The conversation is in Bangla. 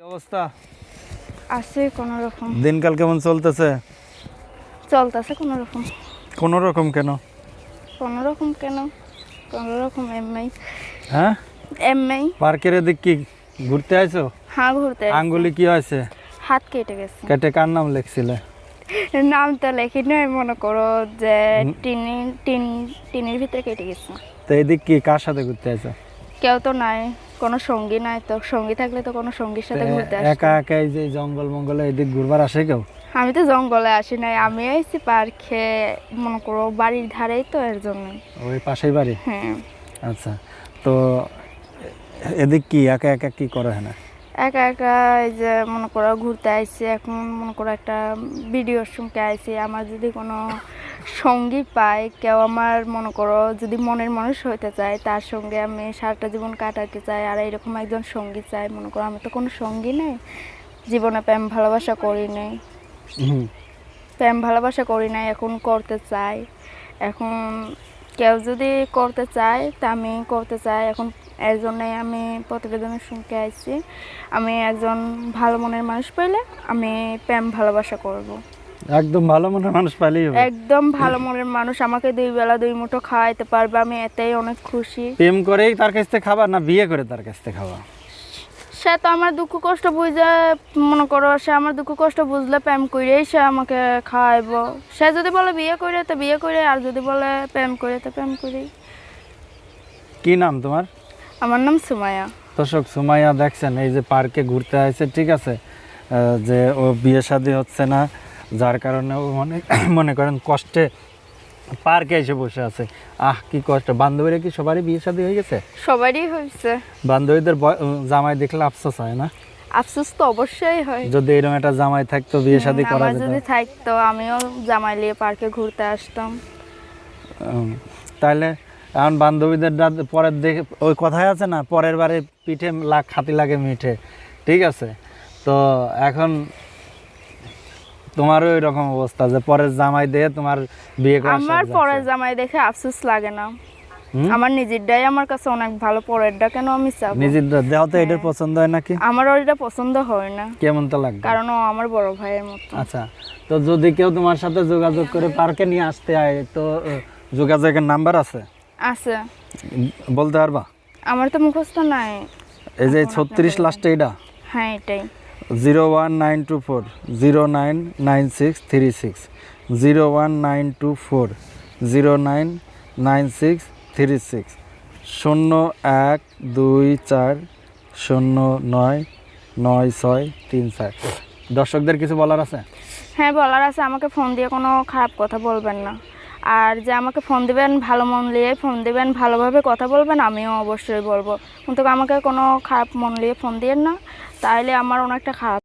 কি অবস্থা? আছে কোনো রকম দিনকাল কেমন চলতেছে? চলতেছে কোনো রকম কোনো? রকম কেন? কোনো রকম কেন কোনো রকম এমআই। হ্যাঁ? এমআই। পার্কের এদিক কি ঘুরতে আইছো? হ্যাঁ ঘুরতে। আঙ্গুলি কি হয়েছে? হাত কেটে গেছে। কেটে কার নাম লিখছিলে? নাম তো লেখি নয় মনে করো যে টিনি টিন টিনের ভিতরে কেটে গেছে। তো এদিক কি কার সাথে ঘুরতে আইছো? কেউ তো নাই। কোনো সঙ্গী নাই তো সঙ্গী থাকলে তো কোনো সঙ্গীর সাথে ঘুরতে আসি একা একা এই যে জঙ্গল মঙ্গলে এদিক ঘুরবার আসে কেউ? আমি তো জঙ্গলে আসি নাই আমি আইছি পার্কে মনে করো বাড়ির ধারেই তো এর জন্য ওই পাশেই বাড়ি? হ্যাঁ। আচ্ছা তো এদিক কি একা একা কি করে হ্যাঁ একা একা এই যে মনে করো ঘুরতে আইছি এখন মনে করো একটা ভিডিওর সঙ্গে আইছি আমার যদি কোনো সঙ্গী পাই কেউ আমার মনে করো যদি মনের মানুষ হইতে চায় তার সঙ্গে আমি সারাটা জীবন কাটাতে চাই আর এরকম একজন সঙ্গী চাই মনে করো আমি তো কোনো সঙ্গী নেই। জীবনে প্রেম ভালোবাসা করি নাই। প্রেম ভালোবাসা করি নাই এখন করতে চাই। এখন কেউ যদি করতে চায় তা আমি করতে চাই। এখন এর জন্যই আমি প্রতিবেদনের সঙ্গে আইছি। আমি একজন ভালো মনের মানুষ পেলে আমি প্রেম ভালোবাসা করব। একদম ভালো মনের মানুষ পাইলেই হবে একদম ভালো মনের মানুষ আমাকে দুই বেলা দুই মুঠো খাওয়াইতে পারবে আমি এতেই অনেক খুশি। প্রেম করেই তার কাছ থেকে খাবার না বিয়ে করে তার কাছ থেকে খাওয়া সে তো আমার দুঃখ কষ্ট বুঝে মনে করো সে আমার দুঃখ কষ্ট বুঝলে প্রেম করেই সে আমাকে খাওয়াইব। সে যদি বলে বিয়ে করে তো বিয়ে করে আর যদি বলে প্রেম করে তো প্রেম করি কি নাম তোমার? আমার নাম সুমায়া দর্শক সুমাইয়া দেখছেন এই যে পার্কে ঘুরতে আসছে ঠিক আছে? যে ও বিয়ে শাদী হচ্ছে না যার কারণে ও মনে মনে করেন কষ্টে পার্কে এসে বসে আছে। আহ কি কষ্ট। বান্ধবীরা কি সবারই বিয়ে শাদী হয়ে গেছে? সবারই হয়েছে। বান্ধবীদের জামাই দেখলে আফসোস হয় না? আফসোস তো অবশ্যই হয়। যদি এরকম একটা জামাই থাকতো বিয়ে শাদী করা যেত। যদি থাকতো আমিও জামাই নিয়ে পার্কে ঘুরতে আসতাম। তাহলে এখন বান্ধবীদের পরের দেখে ওই কথাই আছে না পরের বারে পিঠে লাগ খাতি লাগে মিঠে। ঠিক আছে? তো এখন তোমারও ওই রকম অবস্থা যে পরের জামাই দিয়ে তোমার বিয়ে করা আমার পরের জামাই দেখে আফসোস লাগে না। আমার নিজেরটাই আমার কাছে অনেক ভালো পরেরটা কেন আমি চাবো? নিজের দেহ তো হ্যাঁ। এটার পছন্দ হয় নাকি? আমার ওইটা পছন্দ হয় না। কেমন তো লাগবে? কারণ ও আমার বড় ভাইয়ের মতো। আচ্ছা তো যদি কেউ তোমার সাথে যোগাযোগ করে পার্কে নিয়ে আসতে হয় তো যোগাযোগের নাম্বার আছে? আছে। বলতে পারবা? আমার তো মুখস্থ নাই। এই যে ছত্রিশ লাস্টে এটা হ্যাঁ এটাই। Zero one nine two four zero nine nine six three six zero one nine two four zero nine nine six three six শূন্য এক দুই চার শূন্য নয় নয় ছয় তিন চার দর্শকদের কিছু বলার আছে? হ্যাঁ বলার আছে। আমাকে ফোন দিয়ে কোনো খারাপ কথা বলবেন না। আর যে আমাকে ফোন দিবেন, ভালো মন নিয়ে ফোন দিবেন, ভালোভাবে কথা বলবেন, আমিও অবশ্যই বলব। কিন্তু আমাকে কোনো খারাপ মন নিয়ে ফোন দিয়েন না। তাইলে আমার অনেকটা খারাপ